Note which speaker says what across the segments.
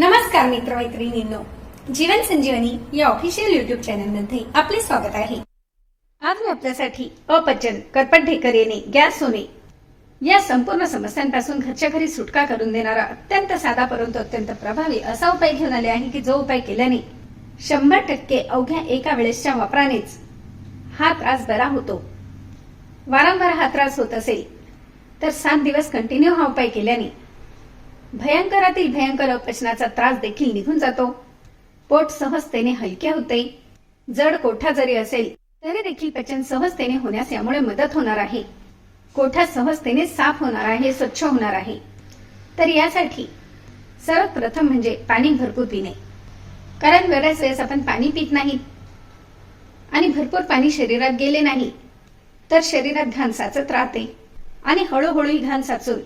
Speaker 1: नमस्कार मित्रमैत्रिणींनो. जीवन संजीवनी या official YouTube चॅनलमध्ये आपले स्वागत आहे. आज मी आपल्यासाठी अपचन करपट ढेकर येणे गॅस होणे या संपूर्ण समस्यांपासून घरच्या घरी सुटका करून देणारा अत्यंत साधा परंतु अत्यंत प्रभावी असा उपाय घेऊन आले आहे की जो उपाय केल्याने शंभर टक्के अवघ्या एका वेळेसच्या वापरानेच हा त्रास बरा होतो. वारंवार हा त्रास होत असेल तर सात दिवस कंटिन्यू हा उपाय केल्याने भयंकरातील भयंकर अपचनाचा त्रास देखील निघून जातो. पोट सहजतेने हलके होते. जड कोठा जरी असेल तरी देखील पचन सहजतेने होण्यास यामुळे मदत होणार आहे. कोठा सहजतेने साफ होणार आहे स्वच्छ होणार आहे. तर यासाठी सर्वात प्रथम म्हणजे पाणी भरपूर पिणे. कारण बऱ्याच वेळेस आपण पाणी पित नाही आणि भरपूर पाणी शरीरात गेले नाही तर शरीरात घाण साचत राहते आणि हळूहळू घाण साचून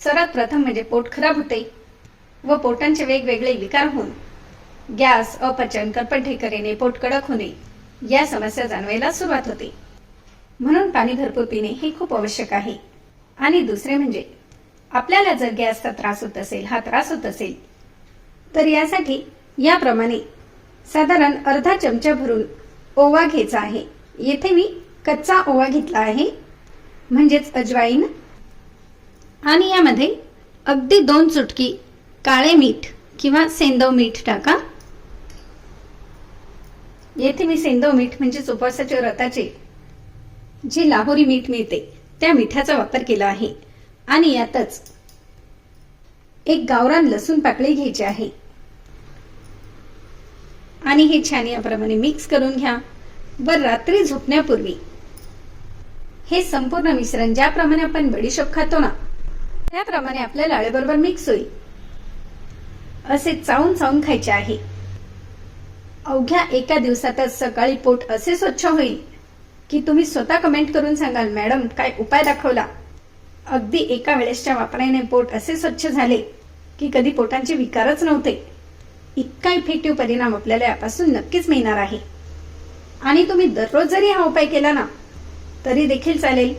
Speaker 1: सर्वात प्रथम म्हणजे पोट खराब होते व पोटांचे वेगवेगळे विकार होऊन गॅस अपचन करपट पोट कडक होणे या समस्या जाणवायला सुरुवात होते. म्हणून पाणी भरपूर पिणे हे खूप आवश्यक आहे. आणि दुसरे म्हणजे आपल्याला जर गॅसचा त्रास होत असेल हा त्रास होत असेल तर यासाठी याप्रमाणे साधारण अर्धा चमचा भरून ओवा घ्यायचा आहे. येथे मी कच्चा ओवा घेतला आहे. म्हणजेच अजवाईन आणि यामध्ये अगदी दोन चुटकी काळे मीठ किंवा सेंदव मीठ टाका. येथे मी सेंदव मीठ म्हणजे उपवासाच्या व्रताचे जे लाहोरी मीठ मिळते त्या मिठाचा वापर केला आहे. आणि यातच एक गावरान लसूण पाकळी घ्यायची आहे. आणि हे छान याप्रमाणे मिक्स करून घ्या. व रात्री झोपण्यापूर्वी हे संपूर्ण मिश्रण ज्याप्रमाणे आपण बडीशोप खातो ना त्याप्रमाणे आपल्या लाळेबरोबर मिक्स होईल. असे चावून चावून खायचे आहे. अवघ्या एका दिवसातच सकाळी पोट असे स्वच्छ होईल की तुम्ही स्वतः कमेंट करून सांगाल मॅडम काय उपाय दाखवला? अगदी एका वेळेसच्या वापराने पोट असे स्वच्छ झाले की कधी पोटांचे विकारच नव्हते. इतका इफेक्टिव्ह परिणाम आपल्याला यापासून नक्कीच मिळणार आहे. आणि तुम्ही दररोज जरी हा उपाय केला ना तरी देखील चालेल.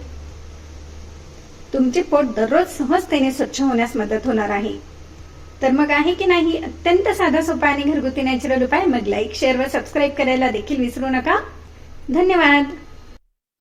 Speaker 1: तुमचे पोट दररोज सहजतेने स्वच्छ होण्यास मदत होणार आहे. तर मग आहे की नाही? अत्यंत साधा सोपा आणि घरगुती नॅचरल उपाय? मग लाईक शेअर व सबस्क्राईब करायला देखील विसरू नका. धन्यवाद.